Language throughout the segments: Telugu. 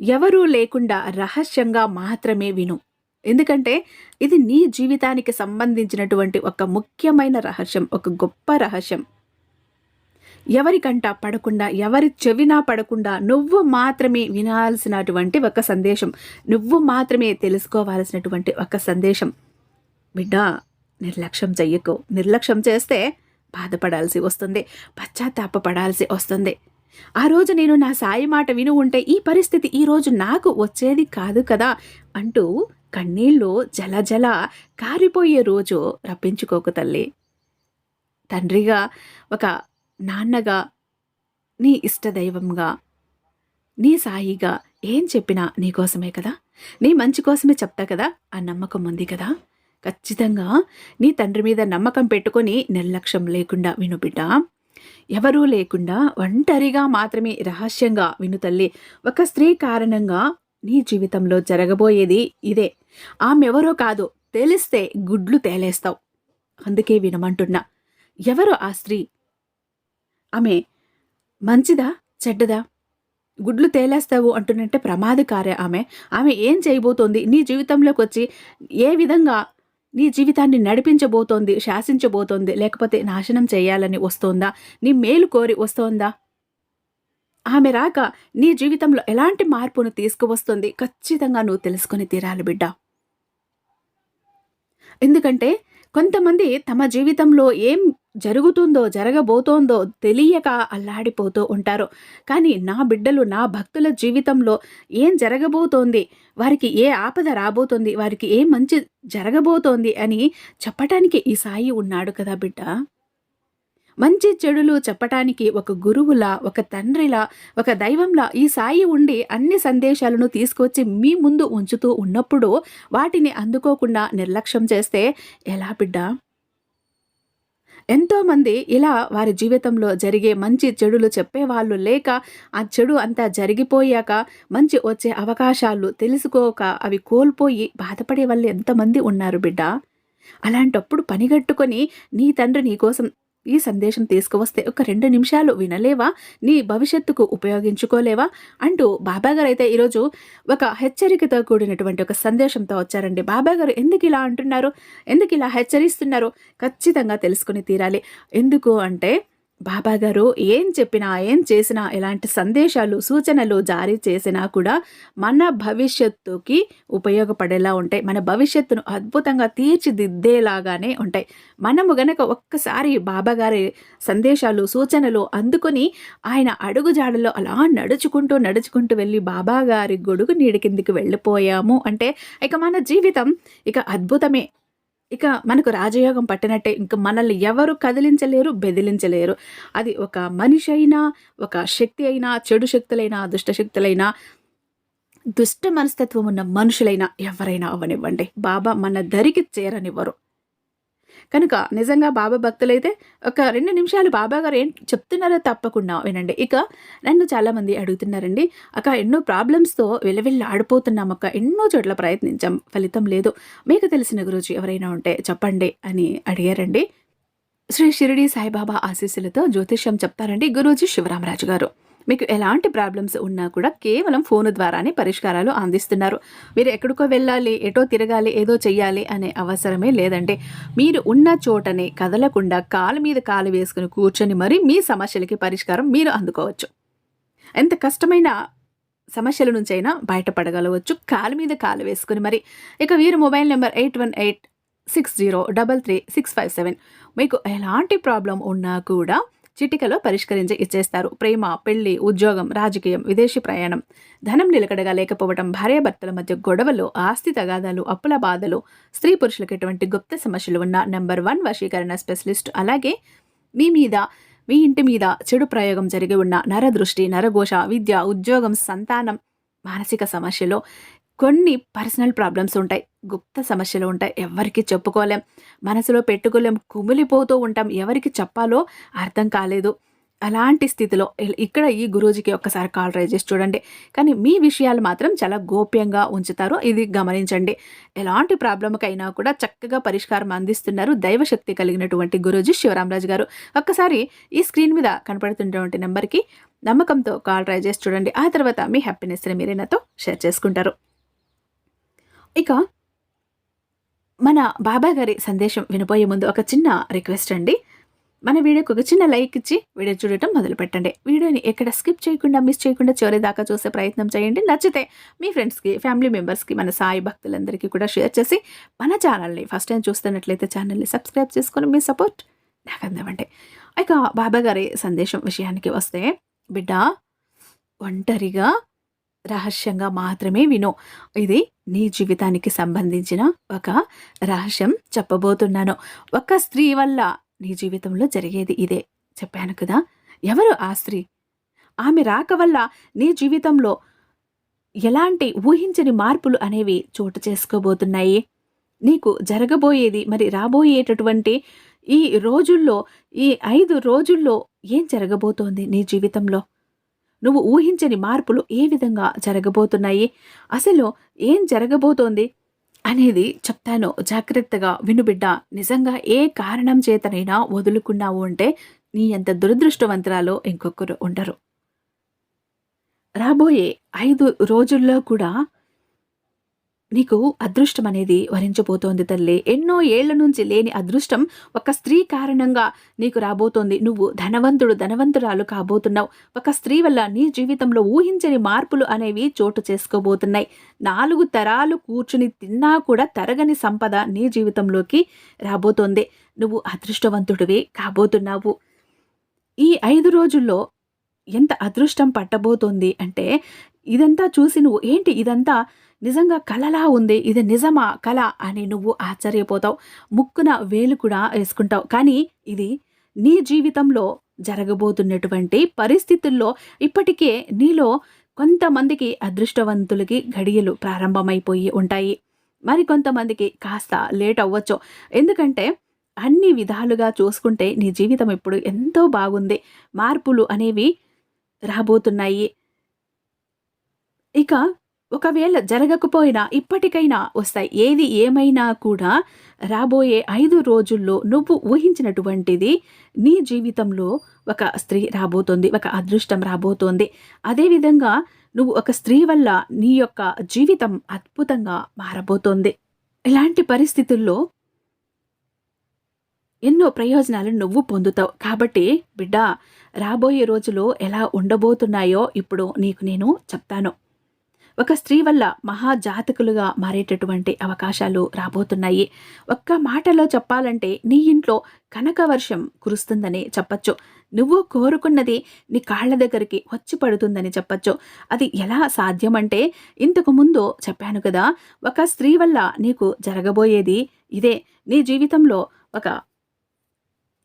ఎవరూ లేకుండా రహస్యంగా మాత్రమే విను. ఎందుకంటే ఇది నీ జీవితానికి సంబంధించినటువంటి ఒక ముఖ్యమైన రహస్యం ఒక గొప్ప రహస్యం. ఎవరికంట పడకుండా ఎవరి చెవినా పడకుండా నువ్వు మాత్రమే వినాల్సినటువంటి ఒక సందేశం నువ్వు మాత్రమే తెలుసుకోవాల్సినటువంటి ఒక సందేశం. బిడ్డ నిర్లక్ష్యం చెయ్యకు. నిర్లక్ష్యం చేస్తే బాధపడాల్సి వస్తుంది పశ్చాత్తాపడాల్సి వస్తుంది. ఆ రోజు నేను నా సాయి మాట విను ఉంటే ఈ పరిస్థితి ఈరోజు నాకు వచ్చేది కాదు కదా అంటూ కన్నీళ్ళు జలజల కారిపోయే రోజు రప్పించుకోకు తల్లి. తండ్రిగా ఒక నాన్నగా నీ ఇష్టదైవంగా నీ సాయిగా ఏం చెప్పినా నీకోసమే కదా? నీ మంచి కోసమే చెప్తా కదా? ఆ నమ్మకం ఉంది కదా? ఖచ్చితంగా నీ తండ్రి మీద నమ్మకం పెట్టుకొని నిర్లక్ష్యం లేకుండా విను బిడ్డ. ఎవరూ లేకుండా ఒంటరిగా మాత్రమే రహస్యంగా విను తల్లి. ఒక స్త్రీ కారణంగా నీ జీవితంలో జరగబోయేది ఇదే. ఆమెవరో కాదు తెలిస్తే గుడ్లు తేలేస్తావు. అందుకే వినమంటున్నా. ఎవరు ఆ స్త్రీ? ఆమె మంచిదా చెడ్డదా? గుడ్లు తేలేస్తావు అంటున్నట్టే ప్రమాదకారే ఆమె. ఆమె ఏం చేయబోతోంది? నీ జీవితంలోకి వచ్చి ఏ విధంగా నీ జీవితాన్ని నడిపించబోతోంది శాసించబోతోంది లేకపోతే నాశనం చేయాలని వస్తోందా? నీ మేలు కోరి వస్తోందా? ఆమె రాక నీ జీవితంలో ఎలాంటి మార్పును తీసుకువస్తుంది? ఖచ్చితంగా నువ్వు తెలుసుకొని తీరాలి బిడ్డ. ఎందుకంటే కొంతమంది తమ జీవితంలో ఏం జరుగుతుందో జరగబోతోందో తెలియక అల్లాడిపోతూ ఉంటారు. కానీ నా బిడ్డలు నా భక్తుల జీవితంలో ఏం జరగబోతోంది? వారికి ఏ ఆపద రాబోతోంది? వారికి ఏ మంచి జరగబోతోంది అని చెప్పటానికి ఈ సాయి ఉన్నాడు కదా బిడ్డ? మంచి చెడులు చెప్పటానికి ఒక గురువులా ఒక తండ్రిలా ఒక దైవంలా ఈ సాయి ఉండి అన్ని సందేశాలను తీసుకొచ్చి మీ ముందు ఉంచుతూ ఉన్నప్పుడు వాటిని అందుకోకుండా నిర్లక్ష్యం చేస్తే ఎలా బిడ్డ? ఎంతోమంది ఇలా వారి జీవితంలో జరిగే మంచి చెడులు చెప్పేవాళ్ళు లేక ఆ చెడు అంతా జరిగిపోయాక మంచి వచ్చే అవకాశాలు తెలుసుకోక అవి కోల్పోయి బాధపడే వాళ్ళు ఎంతమంది ఉన్నారు బిడ్డ? అలాంటప్పుడు పనిగట్టుకొని నీ తండ్రి నీకోసం ఈ సందేశం తీసుకువస్తే ఒక రెండు నిమిషాలు వినలేవా? నీ భవిష్యత్తుకు ఉపయోగించుకోలేవా? అంటూ బాబాగారు అయితే ఈరోజు ఒక హెచ్చరికతో కూడినటువంటి ఒక సందేశంతో వచ్చారండి. బాబాగారు ఎందుకు ఇలా అంటున్నారు? ఎందుకు ఇలా హెచ్చరిస్తున్నారు? ఖచ్చితంగా తెలుసుకుని తీరాలి. ఎందుకు అంటే బాబాగారు ఏం చెప్పినా ఏం చేసినా ఎలాంటి సందేశాలు సూచనలు జారీ చేసినా కూడా మన భవిష్యత్తుకి ఉపయోగపడేలా ఉంటాయి. మన భవిష్యత్తును అద్భుతంగా తీర్చిదిద్దేలాగానే ఉంటాయి. మనము గనక ఒక్కసారి బాబాగారి సందేశాలు సూచనలు అందుకొని ఆయన అడుగుజాడలో అలా నడుచుకుంటూ నడుచుకుంటూ వెళ్ళి బాబాగారి గొడుగు నీడి కిందికి వెళ్ళిపోయాము అంటే ఇక మన జీవితం ఇక అద్భుతమే. ఇక మనకు రాజయోగం పట్టినట్టే ఇంక మనల్ని ఎవరు కదిలించలేరు బెదిలించలేరు. అది ఒక మనిషి అయినా ఒక శక్తి అయినా చెడు శక్తులైనా దుష్టశక్తులైనా దుష్ట మనస్తత్వం ఉన్న మనుషులైనా ఎవరైనా అవనివ్వండి బాబా మన దరికి చేరనివ్వరు. కనుక నిజంగా బాబా భక్తులైతే ఒక రెండు నిమిషాలు బాబా గారు ఏం చెప్తున్నారో తప్పకుండా వినండి. ఇక నన్ను చాలామంది అడుగుతున్నారండి అక్క ఎన్నో ప్రాబ్లమ్స్తో వెలవెల్లి ఆడిపోతున్నాం అక్క ఎన్నో చోట్ల ప్రయత్నించాం ఫలితం లేదు. మీకు తెలిసిన గురుజీ ఎవరైనా ఉంటే చెప్పండి అని అడిగారండి. శ్రీ షిరిడి సాయిబాబా ఆశీస్సులతో జ్యోతిష్యం చెప్తారండి గురూజీ శివరామరాజు గారు. మీకు ఎలాంటి ప్రాబ్లమ్స్ ఉన్నా కూడా కేవలం ఫోన్ ద్వారానే పరిష్కారాలు అందిస్తున్నారు. మీరు ఎక్కడికో వెళ్ళాలి ఎటో తిరగాలి ఏదో చెయ్యాలి అనే అవసరమే లేదండి. మీరు ఉన్న చోటనే కదలకుండా కాలు మీద కాలు వేసుకుని కూర్చొని మరి మీ సమస్యలకి పరిష్కారం మీరు అందుకోవచ్చు. ఎంత కష్టమైన సమస్యల నుంచైనా బయటపడగలవచ్చు. కాలు మీద కాలు వేసుకుని మరి. ఇక వీరు mobile number eight one eight six zero double three six five seven. మీకు ఎలాంటి ప్రాబ్లం ఉన్నా కూడా చిటికలో పరిష్కరించి ఇచ్చేస్తారు. ప్రేమ పెళ్ళి ఉద్యోగం రాజకీయం విదేశీ ప్రయాణం. ధనం నిలకడగా లేకపోవడం భార్యాభర్తల మధ్య గొడవలు ఆస్తి తగాదాలు అప్పుల బాధలు స్త్రీ పురుషులకు ఎటువంటి గుప్త సమస్యలు ఉన్న నెంబర్ వన్ వశీకరణ స్పెషలిస్ట్ అలాగే మీ మీద మీ ఇంటి మీద చెడు ప్రయోగం జరిగి ఉన్న నరదృష్టి నరఘోష విద్య ఉద్యోగం సంతానం మానసిక సమస్యలు కొన్ని పర్సనల్ ప్రాబ్లమ్స్ ఉంటాయి. గుప్త సమస్యలు ఉంటాయి. ఎవరికి చెప్పుకోలేం. మనసులో పెట్టుకోలేం. కుమిలిపోతూ ఉంటాం. ఎవరికి చెప్పాలో అర్థం కాలేదు. అలాంటి స్థితిలో ఇక్కడ ఈ గురూజీకి ఒక్కసారి కాల్ ట్రై చేసి చూడండి. కానీ మీ విషయాలు మాత్రం చాలా గోప్యంగా ఉంచుతారు. ఇది గమనించండి. ఎలాంటి ప్రాబ్లంకైనా కూడా చక్కగా పరిష్కారం అందిస్తున్నారు దైవశక్తి కలిగినటువంటి గురూజీ శివరామరాజు గారు. ఒక్కసారి ఈ స్క్రీన్ మీద కనపడుతున్నటువంటి నెంబర్కి నమ్మకంతో కాల్ ట్రై చేసి చూడండి. ఆ తర్వాత మీ హ్యాపీనెస్ని మీరే నాతో షేర్ చేసుకుంటారు. ఇక మన బాబా గారి సందేశం వినబోయే ముందు ఒక చిన్న రిక్వెస్ట్ అండి. మన వీడియోకి ఒక చిన్న లైక్ ఇచ్చి వీడియో చూడటం మొదలు పెట్టండి వీడియోని ఎక్కడ స్కిప్ చేయకుండా మిస్ చేయకుండా చివరి దాకా చూసే ప్రయత్నం చేయండి. నచ్చితే మీ ఫ్రెండ్స్కి ఫ్యామిలీ మెంబర్స్కి మన సాయి భక్తులందరికీ కూడా షేర్ చేసి మన ఛానల్ని ఫస్ట్ టైం చూస్తున్నట్లయితే ఛానల్ని సబ్స్క్రైబ్ చేసుకొని మీ సపోర్ట్ నాకు అందామండి ఇక బాబా గారి సందేశం విషయానికి వస్తే బిడ్డ ఒంటరిగా రహస్యంగా మాత్రమే విను. ఇది నీ జీవితానికి సంబంధించిన ఒక రహస్యం చెప్పబోతున్నాను. ఒక స్త్రీ వల్ల నీ జీవితంలో జరిగేది ఇదే. చెప్పాను కదా ఎవరు ఆ స్త్రీ? ఆమె రాక వల్ల నీ జీవితంలో ఎలాంటి ఊహించని మార్పులు అనేవి చోటు చేసుకోబోతున్నాయి? నీకు జరగబోయేది మరి రాబోయేటటువంటి ఈ రోజుల్లో ఈ ఐదు రోజుల్లో ఏం జరగబోతోంది నీ జీవితంలో? నువ్వు ఊహించని మార్పులు ఏ విధంగా జరగబోతున్నాయి? అసలు ఏం జరగబోతోంది? అనేది చెప్తాను. జాగ్రత్తగా వినుబిడ్డ నిజంగా ఏ కారణం చేతనైనా వదులుకున్నావు అంటే నీ అంత దురదృష్టవంతురాలో ఇంకొకరు ఉండరు. రాబోయే ఐదు రోజుల్లో కూడా నీకు అదృష్టం అనేది వరించబోతోంది తల్లి. ఎన్నో ఏళ్ళ నుంచి లేని అదృష్టం ఒక స్త్రీ కారణంగా నీకు రాబోతోంది. నువ్వు ధనవంతుడు ధనవంతురాలు కాబోతున్నావు. ఒక స్త్రీ వల్ల నీ జీవితంలో ఊహించని మార్పులు అనేవి చోటు చేసుకోబోతున్నాయి. నాలుగు తరాలు కూర్చుని తిన్నా కూడా తరగని సంపద నీ జీవితంలోకి రాబోతోంది. నువ్వు అదృష్టవంతుడివి కాబోతున్నావు. ఈ ఐదు రోజుల్లో ఎంత అదృష్టం పట్టబోతోంది అంటే ఇదంతా చూసి నువ్వు ఏంటి ఇదంతా నిజంగా కలలా ఉంది. ఇది నిజమా? కళ అని నువ్వు ఆశ్చర్యపోతావు. ముక్కున వేలు కూడా వేసుకుంటావు. కానీ ఇది నీ జీవితంలో జరగబోతున్నటువంటి పరిస్థితుల్లో ఇప్పటికే నీలో కొంతమందికి అదృష్టవంతులకి గడియలు ప్రారంభమైపోయి ఉంటాయి. మరి కొంతమందికి కాస్త లేట్ అవ్వచ్చు. ఎందుకంటే అన్ని విధాలుగా చూసుకుంటే నీ జీవితం ఇప్పుడు ఎంతో బాగుంది. మార్పులు అనేవి రాబోతున్నాయి. ఇక ఒకవేళ జరగకపోయినా ఇప్పటికైనా వస్తాయి. ఏది ఏమైనా కూడా రాబోయే ఐదు రోజుల్లో నువ్వు ఊహించినటువంటిది నీ జీవితంలో ఒక స్త్రీ రాబోతోంది ఒక అదృష్టం రాబోతోంది. అదేవిధంగా నువ్వు ఒక స్త్రీ వల్ల నీ యొక్క జీవితం అద్భుతంగా మారబోతోంది. ఇలాంటి పరిస్థితుల్లో ఎన్నో ప్రయోజనాలు నువ్వు పొందుతావు. కాబట్టి బిడ్డ రాబోయే రోజులు ఎలా ఉండబోతున్నాయో ఇప్పుడు నీకు నేను చెప్తాను. ఒక స్త్రీ వల్ల మహాజాతకులుగా మారేటటువంటి అవకాశాలు రాబోతున్నాయి. ఒక్క మాటలో చెప్పాలంటే నీ ఇంట్లో కనక వర్షం కురుస్తుందని చెప్పచ్చు. నువ్వు కోరుకున్నది నీ కాళ్ళ దగ్గరికి వచ్చి పడుతుందని చెప్పచ్చు. అది ఎలా సాధ్యమంటే ఇంతకు ముందు చెప్పాను కదా ఒక స్త్రీ వల్ల నీకు జరగబోయేది ఇదే. నీ జీవితంలో ఒక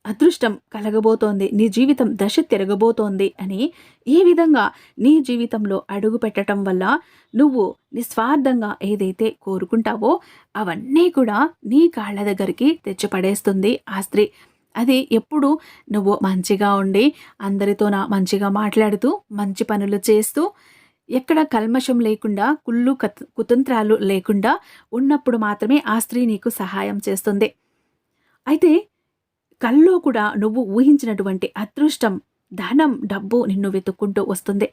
అదృష్టం కలగబోతోంది. నీ జీవితం దశ తిరగబోతోంది అని ఏ విధంగా నీ జీవితంలో అడుగు పెట్టడం వల్ల నువ్వు నిస్వార్థంగా ఏదైతే కోరుకుంటావో అవన్నీ కూడా నీ కాళ్ళ దగ్గరికి తెచ్చిపడేస్తుంది ఆ స్త్రీ అది ఎప్పుడు నువ్వు మంచిగా ఉండి అందరితో నా మంచిగా మాట్లాడుతూ మంచి పనులు చేస్తూ ఎక్కడ కల్మషం లేకుండా కుళ్ళు కత్ కుతంత్రాలు లేకుండా ఉన్నప్పుడు మాత్రమే ఆ స్త్రీ నీకు సహాయం చేస్తుంది. అయితే కల్లో కూడా నువ్వు ఊహించినటువంటి అదృష్టం ధనం డబ్బు నిన్ను వెతుక్కుంటూ వస్తుంది.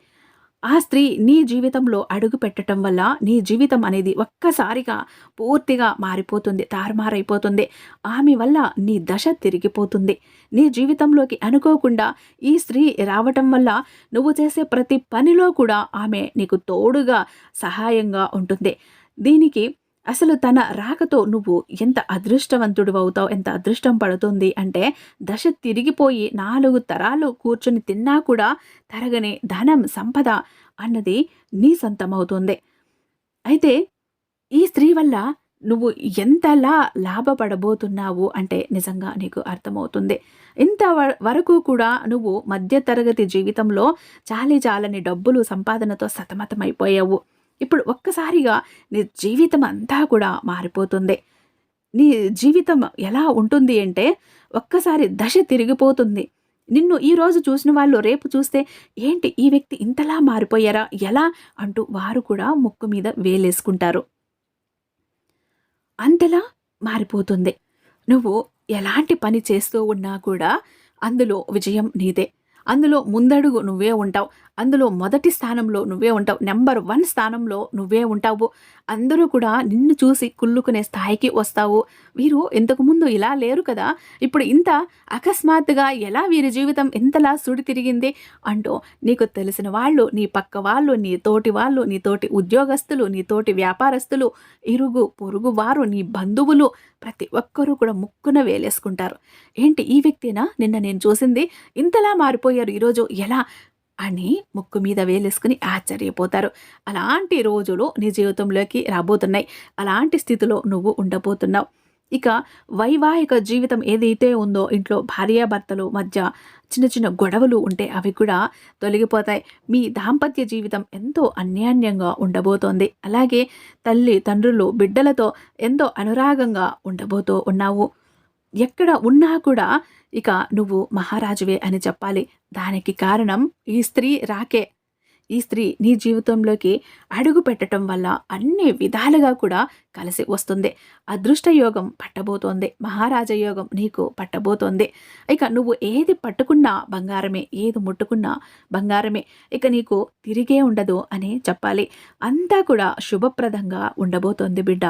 ఆ స్త్రీ నీ జీవితంలో అడుగు పెట్టడం వల్ల నీ జీవితం అనేది ఒక్కసారిగా పూర్తిగా మారిపోతుంది తారుమారైపోతుంది. ఆమె వల్ల నీ దశ తిరిగిపోతుంది. నీ జీవితంలోకి అనుకోకుండా ఈ స్త్రీ రావటం వల్ల నువ్వు చేసే ప్రతి పనిలో కూడా ఆమె నీకు తోడుగా సహాయంగా ఉంటుంది. దీనికి అసలు తన రాకతో నువ్వు ఎంత అదృష్టవంతుడు అవుతావు ఎంత అదృష్టం పడుతుంది అంటే దశ తిరిగిపోయి నాలుగు తరాలు కూర్చుని తిన్నా కూడా తరగని ధనం సంపద అన్నది నీ సొంతమవుతుంది. అయితే ఈ స్త్రీ వల్ల నువ్వు ఎంతలా లాభపడబోతున్నావు అంటే నిజంగా నీకు అర్థమవుతుంది. ఇంత వరకు కూడా నువ్వు మధ్యతరగతి జీవితంలో చాలీ చాలని డబ్బులు సంపాదనతో సతమతమైపోయావు. ఇప్పుడు ఒక్కసారిగా నీ జీవితం అంతా కూడా మారిపోతుంది. నీ జీవితం ఎలా ఉంటుంది అంటే ఒక్కసారి దశ తిరిగిపోతుంది. నిన్ను ఈరోజు చూసిన వాళ్ళు రేపు చూస్తే ఏంటి ఈ వ్యక్తి ఇంతలా మారిపోయారా? ఎలా? అంటూ వారు కూడా ముక్కు మీద వేలేసుకుంటారు. అంతలా మారిపోతుంది. నువ్వు ఎలాంటి పని చేస్తూ ఉన్నా కూడా అందులో విజయం నీదే. అందులో ముందడుగు నువ్వే ఉంటావు. అందులో మొదటి స్థానంలో నువ్వే ఉంటావు. నెంబర్ వన్ స్థానంలో నువ్వే ఉంటావు. అందరూ కూడా నిన్ను చూసి కుళ్ళుకునే స్థాయికి వస్తావు. వీరు ఇంతకుముందు ఇలా లేరు కదా. ఇప్పుడు ఇంత అకస్మాత్తుగా ఎలా వీరి జీవితం ఇంతలా సుడి తిరిగింది? అంటూ నీకు తెలిసిన వాళ్ళు నీ పక్క వాళ్ళు నీ తోటి వాళ్ళు నీ తోటి ఉద్యోగస్తులు నీ తోటి వ్యాపారస్తులు ఇరుగు పొరుగు వారు నీ బంధువులు ప్రతి ఒక్కరూ కూడా ముక్కున వేలేసుకుంటారు. ఏంటి ఈ వ్యక్తినా? నిన్న నేను చూసింది ఇంతలా మారిపోయారు. ఈరోజు ఎలా అని ముక్కు మీద వేలేసుకుని ఆశ్చర్యపోతారు. అలాంటి రోజులు నీ జీవితంలోకి రాబోతున్నాయి. అలాంటి స్థితిలో నువ్వు ఉండబోతున్నావు. ఇక వైవాహిక జీవితం ఏదైతే ఉందో ఇంట్లో భార్యాభర్తలు మధ్య చిన్న చిన్న గొడవలు ఉంటే అవి కూడా తొలగిపోతాయి. మీ దాంపత్య జీవితం ఎంతో అన్యాన్యంగా ఉండబోతోంది. అలాగే తల్లి తండ్రులు బిడ్డలతో ఎంతో అనురాగంగా ఉండబోతూ ఉన్నావు. ఎక్కడ ఉన్నా కూడా ఇక నువ్వు మహారాజువే అని చెప్పాలి. దానికి కారణం ఈ స్త్రీ రాకే. ఈ స్త్రీ నీ జీవితంలోకి అడుగు పెట్టడం వల్ల అన్ని విధాలుగా కూడా కలిసి వస్తుంది. అదృష్ట యోగం పట్టబోతోంది. మహారాజ యోగం నీకు పట్టబోతోంది. ఇక నువ్వు ఏది పట్టుకున్నా బంగారమే. ఏది ముట్టుకున్నా బంగారమే. ఇక నీకు తిరిగే ఉండదు అని చెప్పాలి. అంతా కూడా శుభప్రదంగా ఉండబోతోంది బిడ్డ.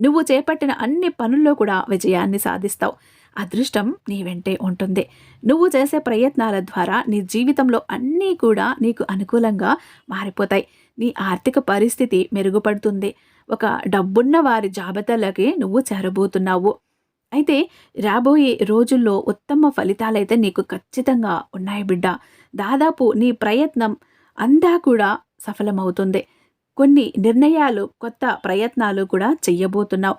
నువ్వు చేపట్టిన అన్ని పనుల్లో కూడా విజయాన్ని సాధిస్తావు. అదృష్టం నీ వెంటే ఉంటుంది. నువ్వు చేసే ప్రయత్నాల ద్వారా నీ జీవితంలో అన్నీ కూడా నీకు అనుకూలంగా మారిపోతాయి. నీ ఆర్థిక పరిస్థితి మెరుగుపడుతుంది. ఒక డబ్బున్న వారి జాబితాలకి నువ్వు చేరబోతున్నావు. అయితే రాబోయే రోజుల్లో ఉత్తమ ఫలితాలైతే నీకు ఖచ్చితంగా ఉన్నాయి బిడ్డ. దాదాపు నీ ప్రయత్నం అంతా కూడా సఫలమవుతుంది. కొన్ని నిర్ణయాలు కొత్త ప్రయత్నాలు కూడా చెయ్యబోతున్నావు.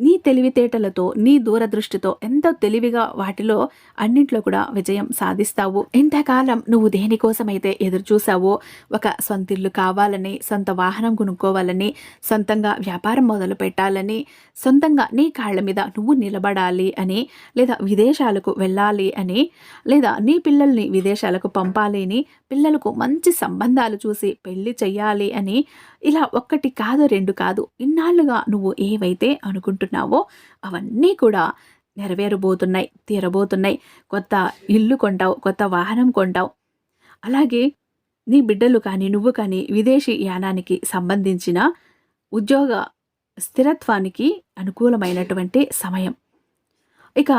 నీ తెలివితేటలతో నీ దూరదృష్టితో ఎంతో తెలివిగా వాటిలో అన్నింట్లో కూడా విజయం సాధిస్తావు. ఎంతకాలం నువ్వు దేనికోసమైతే ఎదురు చూసావో ఒక సొంత ఇల్లు కావాలని సొంత వాహనం కొనుక్కోవాలని సొంతంగా వ్యాపారం మొదలు పెట్టాలని సొంతంగా నీ కాళ్ళ మీద నువ్వు నిలబడాలి అని లేదా విదేశాలకు వెళ్ళాలి అని లేదా నీ పిల్లల్ని విదేశాలకు పంపాలి అని పిల్లలకు మంచి సంబంధాలు చూసి పెళ్ళి చెయ్యాలి అని ఇలా ఒక్కటి కాదు రెండు కాదు ఇన్నాళ్ళుగా నువ్వు ఏవైతే అనుకుంటున్నావో అవన్నీ కూడా నెరవేరబోతున్నాయి తీరబోతున్నాయి. కొత్త ఇల్లు కొంటావు కొత్త వాహనం కొంటావు. అలాగే నీ బిడ్డలు కానీ నువ్వు కానీ విదేశీ యానానికి సంబంధించిన ఉద్యోగ స్థిరత్వానికి అనుకూలమైనటువంటి సమయం. ఇక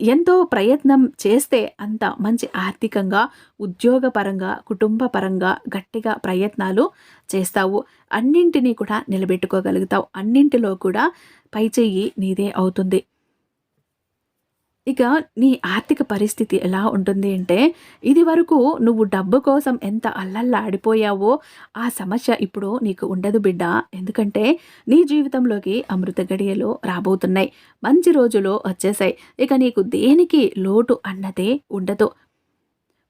ఎంతో ప్రయత్నం చేస్తే అంత మంచి ఆర్థికంగా ఉద్యోగపరంగా కుటుంబపరంగా గట్టిగా ప్రయత్నాలు చేస్తావు. అన్నింటినీ కూడా నిలబెట్టుకోగలుగుతావు. అన్నింటిలో కూడా పైచేయి నీదే అవుతుంది. ఇక నీ ఆర్థిక పరిస్థితి ఎలా ఉంటుంది అంటే ఇది వరకు నువ్వు డబ్బు కోసం ఎంత అల్లల్లాడిపోయావో ఆ సమస్య ఇప్పుడు నీకు ఉండదు బిడ్డ. ఎందుకంటే నీ జీవితంలోకి అమృత గడియలు రాబోతున్నాయి. మంచి రోజులు వచ్చేసాయి. ఇక నీకు దేనికి లోటు అన్నదే ఉండదు.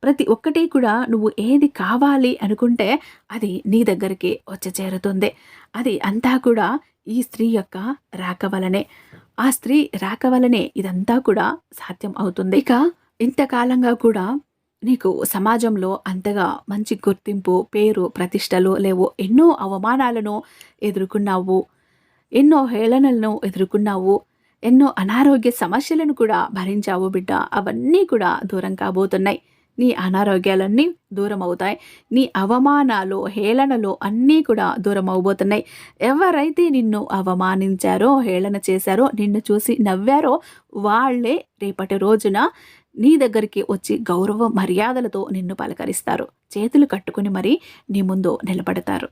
ప్రతి ఒక్కటి కూడా నువ్వు ఏది కావాలి అనుకుంటే అది నీ దగ్గరికి వచ్చి చేరుతుంది. అది అంతా కూడా ఈ స్త్రీ యొక్క రాక వలనే. ఆ స్త్రీ రాక వలనే ఇదంతా కూడా సాధ్యం అవుతుంది. ఇక ఇంతకాలంగా కూడా నీకు సమాజంలో అంతగా మంచి గుర్తింపు పేరు ప్రతిష్టలు లేవు. ఎన్నో అవమానాలను ఎదుర్కొన్నావు. ఎన్నో హేళనలను ఎదుర్కొన్నావు. ఎన్నో అనారోగ్య సమస్యలను కూడా భరించావు బిడ్డ. అవన్నీ కూడా దూరం కాబోతున్నాయి. నీ అనారోగ్యాలన్నీ దూరం అవుతాయి నీ అవమానాలు హేళనలు అన్నీ కూడా దూరం అవబోతున్నాయి ఎవరైతే నిన్ను అవమానించారో హేళన చేశారో నిన్ను చూసి నవ్వారో వాళ్ళే రేపటి రోజున నీ దగ్గరికి వచ్చి గౌరవ మర్యాదలతో నిన్ను పలకరిస్తారు. చేతులు కట్టుకుని మరీ నీ ముందు నిలబడతారు.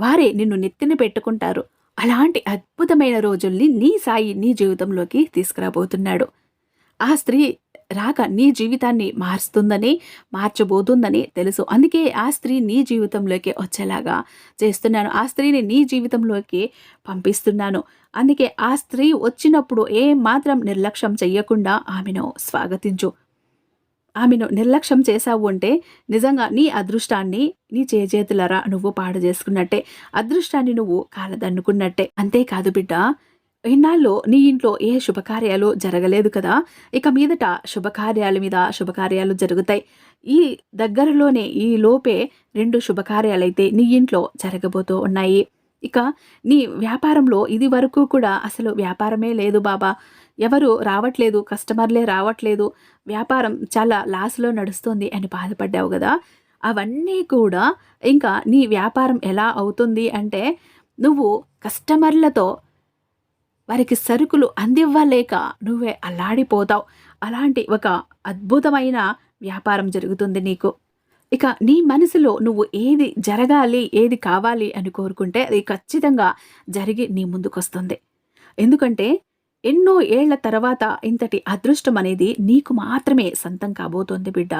వారే నిన్ను నెత్తిన పెట్టుకుంటారు. అలాంటి అద్భుతమైన రోజుల్ని నీ సాయి నీ జీవితంలోకి తీసుకురాబోతున్నాడు. ఆ స్త్రీ రాక నీ జీవితాన్ని మారుస్తుందని మార్చబోతుందని తెలుసు. అందుకే ఆ స్త్రీ నీ జీవితంలోకి వచ్చేలాగా చేస్తున్నాను. ఆ స్త్రీని నీ జీవితంలోకి పంపిస్తున్నాను. అందుకే ఆ స్త్రీ వచ్చినప్పుడు ఏ మాత్రం నిర్లక్ష్యం చెయ్యకుండా ఆమెను స్వాగతించు. ఆమెను నిర్లక్ష్యం చేశావు అంటే నిజంగా నీ అదృష్టాన్ని నీ చేతులరా నువ్వు పాడు చేసుకున్నట్టే. అదృష్టాన్ని నువ్వు కాలదన్నుకున్నట్టే. అంతేకాదు బిడ్డ ఇన్నాళ్ళు నీ ఇంట్లో ఏ శుభకార్యాలు జరగలేదు కదా? ఇక మీదట శుభకార్యాల మీద శుభకార్యాలు జరుగుతాయి. ఈ దగ్గరలోనే ఈ లోపే రెండు శుభకార్యాలైతే నీ ఇంట్లో జరగబోతూ ఉన్నాయి. ఇక నీ వ్యాపారంలో ఇది వరకు కూడా అసలు వ్యాపారమే లేదు బాబా. ఎవరు రావట్లేదు కస్టమర్లే రావట్లేదు. వ్యాపారం చాలా లాస్లో నడుస్తుంది అని బాధపడ్డావు కదా? అవన్నీ కూడా ఇంకా నీ వ్యాపారం ఎలా అవుతుంది అంటే నువ్వు కస్టమర్లతో వారికి సరుకులు అందివ్వలేక నువ్వే అల్లాడిపోతావు. అలాంటి ఒక అద్భుతమైన వ్యాపారం జరుగుతుంది నీకు. ఇక నీ మనసులో నువ్వు ఏది జరగాలి ఏది కావాలి అని కోరుకుంటే అది ఖచ్చితంగా జరిగి నీ ముందుకొస్తుంది. ఎందుకంటే ఎన్నో ఏళ్ళ తర్వాత ఇంతటి అదృష్టం అనేది నీకు మాత్రమే సొంతం కాబోతోంది బిడ్డ.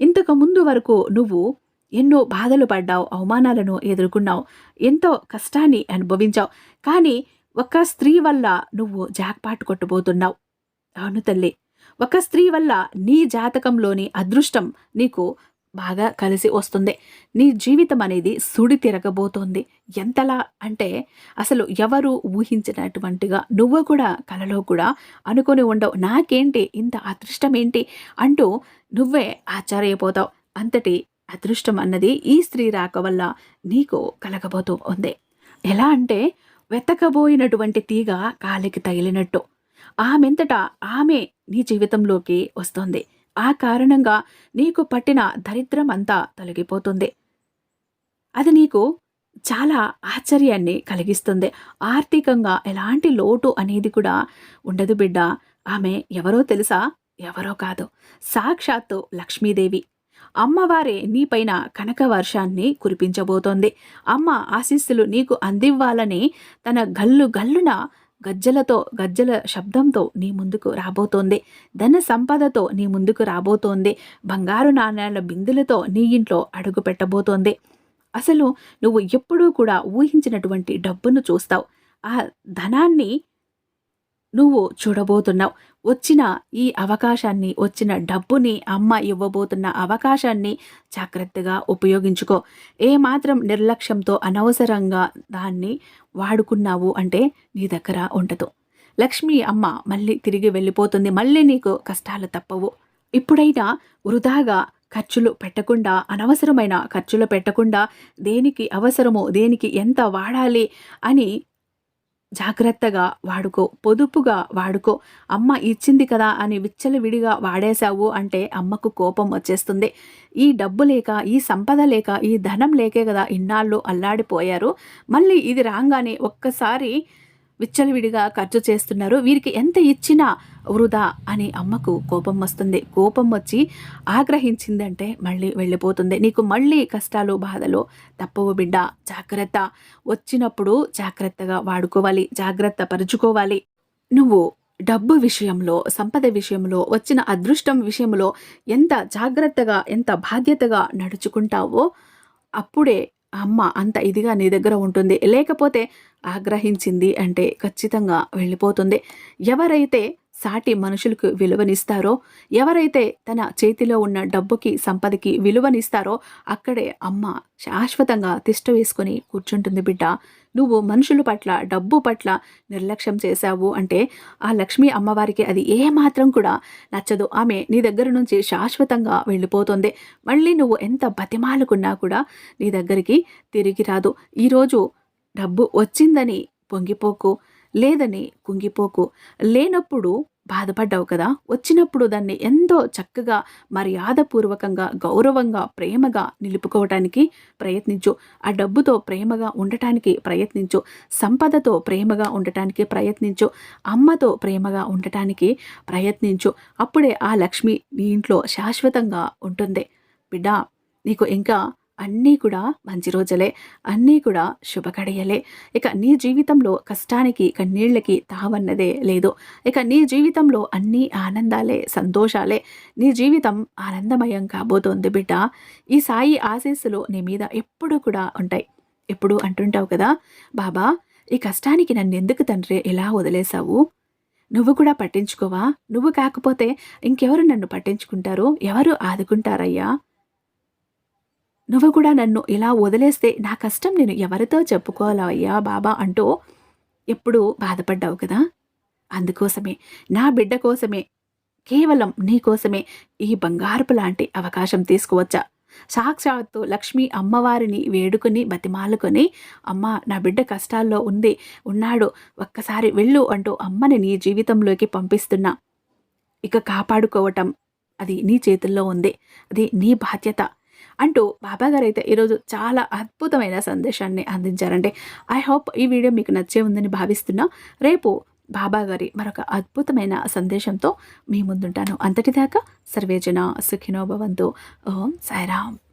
ఇంతకు ముందు వరకు నువ్వు ఎన్నో బాధలు పడ్డావు అవమానాలను ఎదుర్కొన్నావు ఎంతో కష్టాన్ని అనుభవించావు. కానీ ఒక స్త్రీ వల్ల నువ్వు జాక్పాటు కొట్టబోతున్నావు. అవును తల్లి. ఒక స్త్రీ వల్ల నీ జాతకంలోని అదృష్టం నీకు బాగా కలిసి వస్తుంది. నీ జీవితం అనేది సుడి తిరగబోతోంది. ఎంతలా అంటే అసలు ఎవరు ఊహించినటువంటిగా నువ్వు కూడా కలలో కూడా అనుకొని ఉండవు. నాకేంటి? ఇంత అదృష్టం ఏంటి? అంటూ నువ్వే ఆశ్చర్యపోతావు. అంతటి అదృష్టం అన్నది ఈ స్త్రీ రాక వల్ల నీకు కలగబోతూ ఉంది ఎలా అంటే వెతకబోయినటువంటి తీగ కాలికి తగిలినట్టు. ఆమెంతట ఆమె నీ జీవితంలోకి వస్తుంది. ఆ కారణంగా నీకు పట్టిన దరిద్రం అంతా తొలగిపోతుంది. అది నీకు చాలా ఆశ్చర్యాన్ని కలిగిస్తుంది. ఆర్థికంగా ఎలాంటి లోటు అనేది కూడా ఉండదు బిడ్డ. ఆమె ఎవరో తెలుసా? ఎవరో కాదు. సాక్షాత్తు లక్ష్మీదేవి. అమ్మవారే నీపైన కనక వర్షాన్ని కురిపించబోతోంది. అమ్మ ఆశీస్సులు నీకు అందివ్వాలని తన గల్లు గల్లున గజ్జలతో గజ్జల శబ్దంతో నీ ముందుకు రాబోతోంది. ధన సంపదతో నీ ముందుకు రాబోతోంది. బంగారు నాణ్యాల బిందులతో నీ ఇంట్లో అడుగు పెట్టబోతోంది. అసలు నువ్వు ఎప్పుడూ కూడా ఊహించినటువంటి డబ్బును చూస్తావు. ఆ ధనాన్ని నువ్వు చూడబోతున్నావు. వచ్చిన ఈ అవకాశాన్ని వచ్చిన డబ్బుని అమ్మ ఇవ్వబోతున్న అవకాశాన్ని జాగ్రత్తగా ఉపయోగించుకో. ఏమాత్రం నిర్లక్ష్యంతో అనవసరంగా దాన్ని వాడుకున్నావు అంటే నీ దగ్గర ఉండదు. లక్ష్మి అమ్మ మళ్ళీ తిరిగి వెళ్ళిపోతుంది. మళ్ళీ నీకు కష్టాలు తప్పవు. ఇప్పుడైనా వృధాగా ఖర్చులు పెట్టకుండా అనవసరమైన ఖర్చులు పెట్టకుండా దేనికి అవసరమో దేనికి ఎంత వాడాలి అని జాగ్రత్తగా వాడుకో పొదుపుగా వాడుకో. అమ్మ ఇచ్చింది కదా అని విచ్చలవిడిగా వాడేశావు అంటే అమ్మకు కోపం వచ్చేస్తుంది. ఈ డబ్బు లేక ఈ సంపద లేక ఈ ధనం లేకే కదా ఇన్నాళ్ళు అల్లాడిపోయారు. మళ్ళీ ఇది రాగానే ఒక్కసారి విచ్చలవిడిగా ఖర్చు చేస్తున్నారు. వీరికి ఎంత ఇచ్చినా వృధా అని అమ్మకు కోపం వస్తుంది. కోపం వచ్చి ఆగ్రహించిందంటే మళ్ళీ వెళ్ళిపోతుంది. నీకు మళ్ళీ కష్టాలు బాధలు తప్పవు బిడ్డ. జాగ్రత్త. వచ్చినప్పుడు జాగ్రత్తగా వాడుకోవాలి. జాగ్రత్త పరుచుకోవాలి. నువ్వు డబ్బు విషయంలో సంపద విషయంలో వచ్చిన అదృష్టం విషయంలో ఎంత జాగ్రత్తగా ఎంత బాధ్యతగా నడుచుకుంటావో అప్పుడే అమ్మ అంత ఇదిగా నీ దగ్గర ఉంటుంది. లేకపోతే ఆగ్రహించింది అంటే ఖచ్చితంగా వెళ్ళిపోతుంది. ఎవరైతే సాటి మనుషులకు విలువనిస్తారో ఎవరైతే తన చేతిలో ఉన్న డబ్బుకి సంపదకి విలువనిస్తారో అక్కడే అమ్మ శాశ్వతంగా తిష్ట వేసుకొని కూర్చుంటుంది బిడ్డ. నువ్వు మనుషుల పట్ల డబ్బు పట్ల నిర్లక్ష్యం చేశావు అంటే ఆ లక్ష్మీ అమ్మవారికి అది ఏమాత్రం కూడా నచ్చదు. ఆమె నీ దగ్గర నుంచి శాశ్వతంగా వెళ్ళిపోతుంది. మళ్ళీ నువ్వు ఎంత బతిమాలుకున్నా కూడా నీ దగ్గరికి తిరిగి రాదు. ఈరోజు డబ్బు వచ్చిందని పొంగిపోకు. లేదని కుంగిపోకు. లేనప్పుడు బాధపడ్డావు కదా? వచ్చినప్పుడు దాన్ని ఎంతో చక్కగా మర్యాదపూర్వకంగా గౌరవంగా ప్రేమగా నిలుపుకోవటానికి ప్రయత్నించు. ఆ డబ్బుతో ప్రేమగా ఉండటానికి ప్రయత్నించు. సంపదతో ప్రేమగా ఉండటానికి ప్రయత్నించు. అమ్మతో ప్రేమగా ఉండటానికి ప్రయత్నించు. అప్పుడే ఆ లక్ష్మి మీ ఇంట్లో శాశ్వతంగా ఉంటుంది. బిడ్డ నీకు ఇంకా అన్నీ కూడా మంచి రోజులే అన్నీ కూడా శుభకడియలే ఇక నీ జీవితంలో కష్టానికి కన్నీళ్ళకి తావన్నదే లేదు. ఇక నీ జీవితంలో అన్నీ ఆనందాలే సంతోషాలే. నీ జీవితం ఆనందమయం కాబోతోంది బిడ్డ. ఈ సాయి ఆశీస్సులు నీ మీద ఎప్పుడూ కూడా ఉంటాయి. ఎప్పుడు అంటుంటావు కదా బాబా ఈ కష్టానికి నన్ను ఎందుకు తండ్రి? ఎలా వదిలేశావు? నువ్వు కూడా పట్టించుకోవా? నువ్వు కాకపోతే ఇంకెవరు నన్ను పట్టించుకుంటారు? ఎవరు ఆదుకుంటారయ్యా? నువ్వు కూడా నన్ను ఇలా వదిలేస్తే నా కష్టం నేను ఎవరితో చెప్పుకోవాలయ్యా బాబా అంటూ ఎప్పుడు బాధపడ్డావు కదా? అందుకోసమే నా బిడ్డ కోసమే కేవలం నీ కోసమే ఈ బంగారపు లాంటి అవకాశం తీసుకువచ్చా? సాక్షాత్తు లక్ష్మి అమ్మవారిని వేడుకుని బతిమాలుకొని అమ్మ నా బిడ్డ కష్టాల్లో ఉంది ఉన్నాడు ఒక్కసారి వెళ్ళు అంటూ అమ్మని నీ జీవితంలోకి పంపిస్తున్నా. ఇక కాపాడుకోవటం అది నీ చేతుల్లో ఉంది అది నీ బాధ్యత. అంటూ బాబాగారు అయితే ఈరోజు చాలా అద్భుతమైన సందేశాన్ని అందించారండి ఐ హోప్ ఈ వీడియో మీకు నచ్చే ఉందని భావిస్తున్నా. రేపు బాబాగారి మరొక అద్భుతమైన సందేశంతో మీ ముందుంటాను. అంతటిదాకా సర్వేజన సుఖినో భవంతు. ఓం సాయిరామ్.